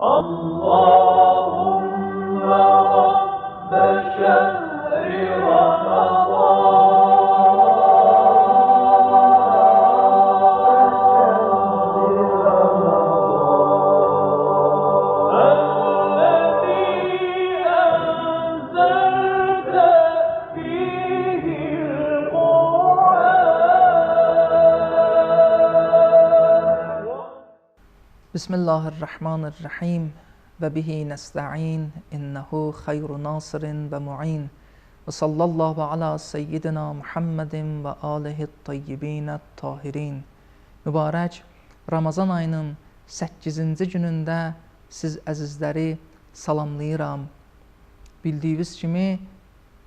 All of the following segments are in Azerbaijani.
Allah. بسم الله الرحمن الرحیم و به نستعین انه خیر ناصر و معین و صلی الله علی سیدنا محمد و آله الطیبین الطاهرین Mübarək Ramazan ayının 8-ci günündə siz əzizləri salamlayıram. Bildiyiniz kimi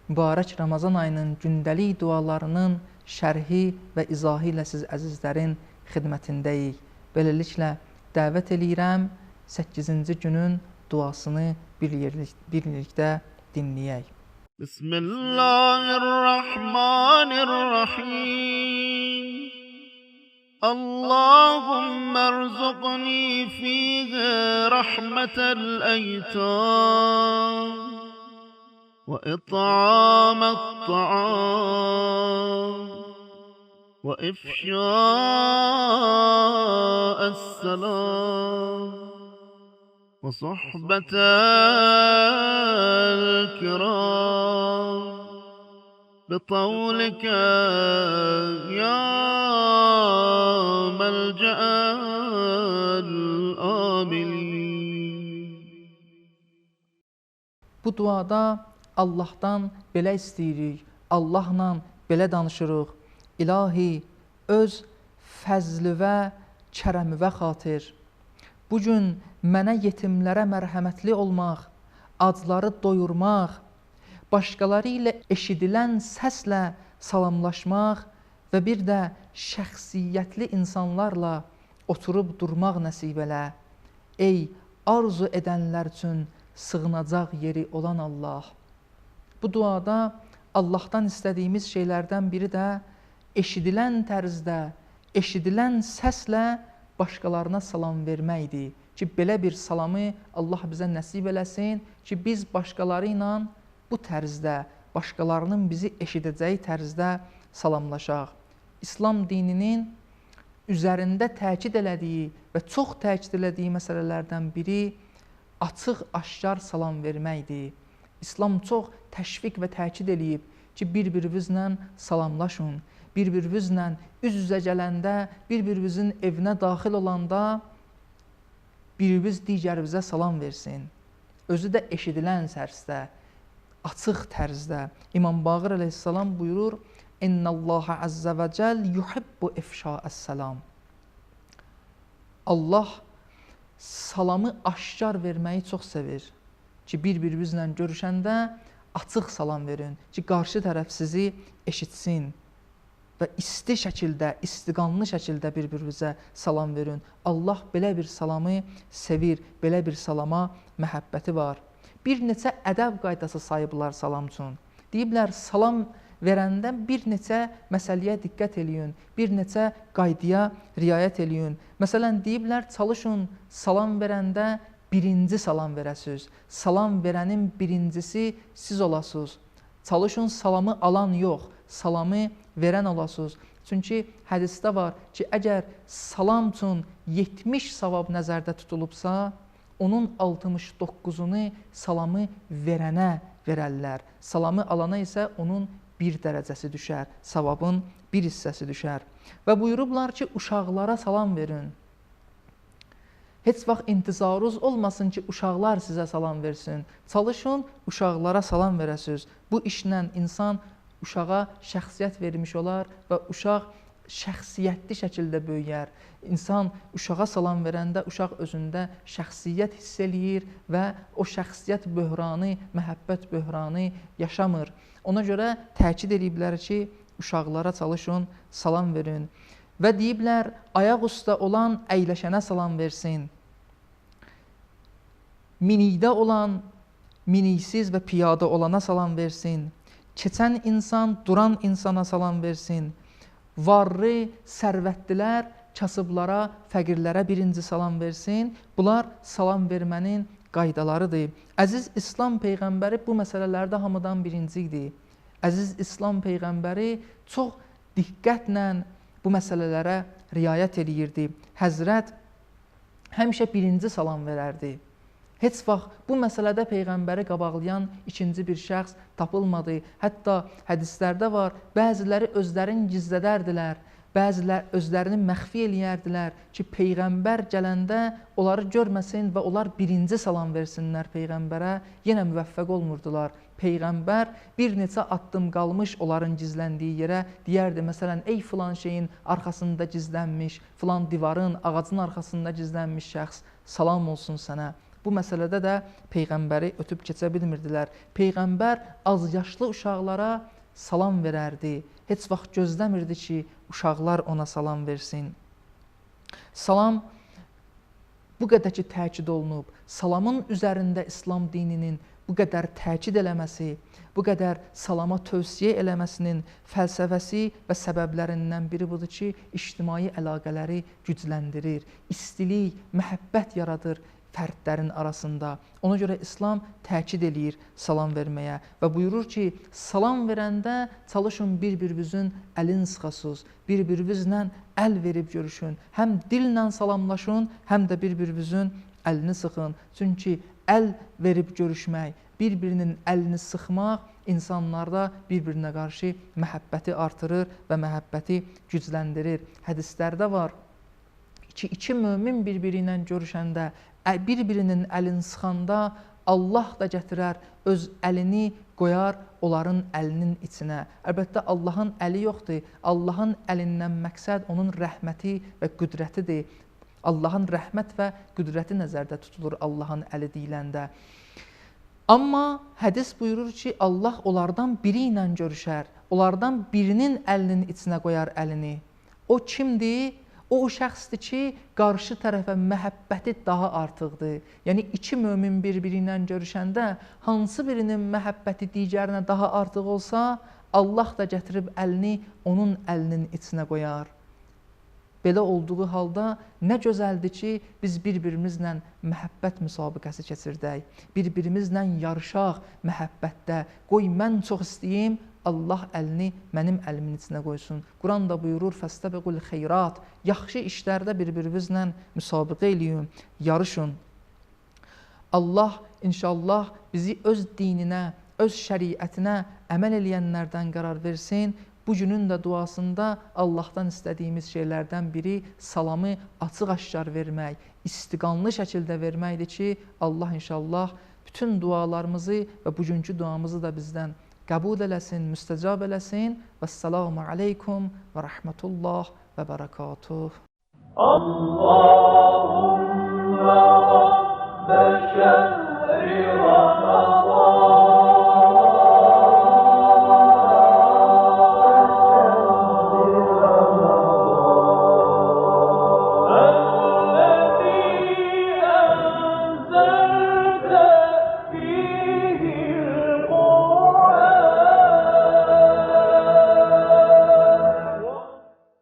mübarək Ramazan ayının gündəlik dualarının şərhi və izahı ilə siz əzizlərin xidmətindəyik. Beləliklə dəvət eləyirəm 8-ci günün duasını birlik, birlikdə dinləyək. بسم الله الرحمن الرحيم اللهم ارزقني فيه رحمة الأيتام وإطعام الطعام وإفشاء السلام وصحبة الكرام بطولك يا ملجأ الآمنين Bu duada Allahdan belə istəyirik, Allahla belə danışırıq. İlahi, öz fəzli və kərəmivə xatir. Bu gün mənə yetimlərə mərhəmətli olmaq, acları doyurmaq, başqaları ilə eşidilən səslə salamlaşmaq və bir də şəxsiyyətli insanlarla oturub durmaq nəsib elə. Ey arzu edənlər üçün sığınacaq yeri olan Allah. Bu duada Allahdan istədiyimiz şeylərdən biri də eşidilən tərzdə, eşidilən səslə başqalarına salam verməkdir. Ki belə bir salamı Allah bizə nəsib eləsin ki biz başqaları ilə bu tərzdə, başqalarının bizi eşidəcəyi tərzdə salamlaşaq. İslam dininin üzərində təkid elədiyi və çox təkid elədiyi məsələlərdən biri açıq, aşkar salam verməkdir. İslam çox təşviq və təkid eləyib ki, bir-birinizlə salamlaşın. Bir-birinizlə üz-üzə gələndə, bir-birinizin evinə daxil olanda biriniz digərinizə salam versin. Özü də eşidilən sərsdə, açıq tərzdə. İmam Baqir əleyhissalam buyurur: "İnnallaha azza və cəl yuhibbu ifşa'əs-salam." Allah salamı aşkar verməyi çox sevir. Ki bir-birinizlə görüşəndə açıq salam verin ki, qarşı tərəf sizi eşitsin və isti şəkildə, istiqanlı şəkildə bir-birinizə salam verin. Allah belə bir salamı sevir, belə bir salama məhəbbəti var. Bir neçə ədəb qaydası sayıblar salam üçün. Deyiblər salam verəndə bir neçə məsələyə diqqət eləyin, bir neçə qaydaya riayət eləyin. Məsələn, deyiblər çalışın salam verəndə birinci salam verəsiniz. Salam verənin birincisi siz olasınız. Çalışın salamı alan yox, salamı verən olasınız. Çünki hədisdə var ki, əgər salam üçün 70 savab nəzərdə tutulubsa, onun 69-unu salamı verənə verərlər. Salamı alana isə onun bir dərəcəsi düşər, savabın bir hissəsi düşər. Və buyurublar ki, uşaqlara salam verin. Heç vaxt intizarınız olmasın ki, uşaqlar sizə salam versin. Çalışın, uşaqlara salam verəsiniz. Bu işlə insan uşağa şəxsiyyət vermiş olar və uşaq şəxsiyyətli şəkildə böyüyər. İnsan uşağa salam verəndə uşaq özündə şəxsiyyət hiss eləyir və o şəxsiyyət böhranı, məhəbbət böhranı yaşamır. Ona görə təkid ediblər ki, uşaqlara çalışın, salam verin. Və deyiblər, ayaq üstə olan əyləşənə salam versin. Minikdə olan miniksiz və piyada olana salam versin. Keçən insan duran insana salam versin. Varlı, sərvətlilər kasıblara, fəqirlərə birinci salam versin. Bunlar salam vermənin qaydalarıdır. Əziz İslam peyğəmbəri bu məsələlərdə hamıdan birinci idi. Əziz İslam peyğəmbəri çox diqqətlə bu məsələlərə riayət eləyirdi. Həzrət həmişə birinci salam verərdi. Heç vaxt bu məsələdə peyğəmbəri qabaqlayan ikinci bir şəxs tapılmadı. Hətta hədislərdə var, bəziləri özlərini gizlədərdilər, bəzilər özlərini məxfi eləyərdilər ki, peyğəmbər gələndə onları görməsin və onlar birinci salam versinlər peyğəmbərə. Yenə müvəffəq olmurdular. Peyğəmbər bir neçə addım qalmış onların gizləndiyi yerə deyərdi, məsələn, ey filan şeyin arxasında gizlənmiş, filan divarın, ağacın arxasında gizlənmiş şəxs, salam olsun sənə. Bu məsələdə də peyğəmbəri ötüb keçə bilmirdilər. Peyğəmbər az yaşlı uşaqlara salam verərdi. Heç vaxt gözləmirdi ki, uşaqlar ona salam versin. Salam bu qədər ki təkid olunub, salamın üzərində İslam dininin bu qədər təkid eləməsi, bu qədər salama tövsiyə eləməsinin fəlsəfəsi və səbəblərindən biri budur ki, ictimai əlaqələri gücləndirir, istilik, məhəbbət yaradır fərdlərin arasında. Ona görə İslam təkid eləyir salam verməyə və buyurur ki, salam verəndə çalışın bir-birinizin əlin sıxasız, bir-birinizlə əl verib görüşün. Həm dillə salamlaşın, həm də bir-birinizin əlini sıxın. Çünki əl verib görüşmək, bir-birinin əlini sıxmaq insanlarda bir-birinə qarşı məhəbbəti artırır və məhəbbəti gücləndirir. Hədislərdə var ki, iki mömin bir-biri ilə görüşəndə, bir-birinin əlini sıxanda Allah da gətirər öz əlini qoyar onların əlinin içinə. Əlbəttə Allahın əli yoxdur. Allahın əlindən məqsəd onun rəhməti və qüdrətidir. Allahın rəhmət və qüdrəti nəzərdə tutulur Allahın əli deyiləndə. Amma hədis buyurur ki, Allah onlardan biri ilə görüşər. Onlardan birinin əlinin içinə qoyar əlini. O kimdir? O o şəxsdir ki, qarşı tərəfə məhəbbəti daha artıqdır. Yəni iki mömin bir-biri ilə görüşəndə hansı birinin məhəbbəti digərinə daha artıq olsa, Allah da gətirib əlini onun əlinin içinə qoyar. Belə olduğu halda nə gözəldir ki, biz bir-birimizlə məhəbbət müsabiqəsi keçirdək. Bir-birimizlə yarışaq məhəbbətdə. Qoy mən çox istəyim, Allah əlini mənim əlimin içinə qoysun. Quran da buyurur: "Fəstəbiqul xeyrat." Yaxşı işlərdə bir-birinizlə müsabiqə eləyin, yarışın. Allah inşallah bizi öz dininə, öz şəriətinə əməl eləyənlərdən qərar versin. Bu günün də duasında Allahdan istədiyimiz şeylərdən biri salamı açıq-aşkar vermək, istiqanlı şəkildə verməkdir ki, Allah inşallah bütün dualarımızı və bugünkü duamızı da bizdən قبول لسن مستجاب لسن والسلام عليكم ورحمة الله وبركاته. اللهم بشر رحمة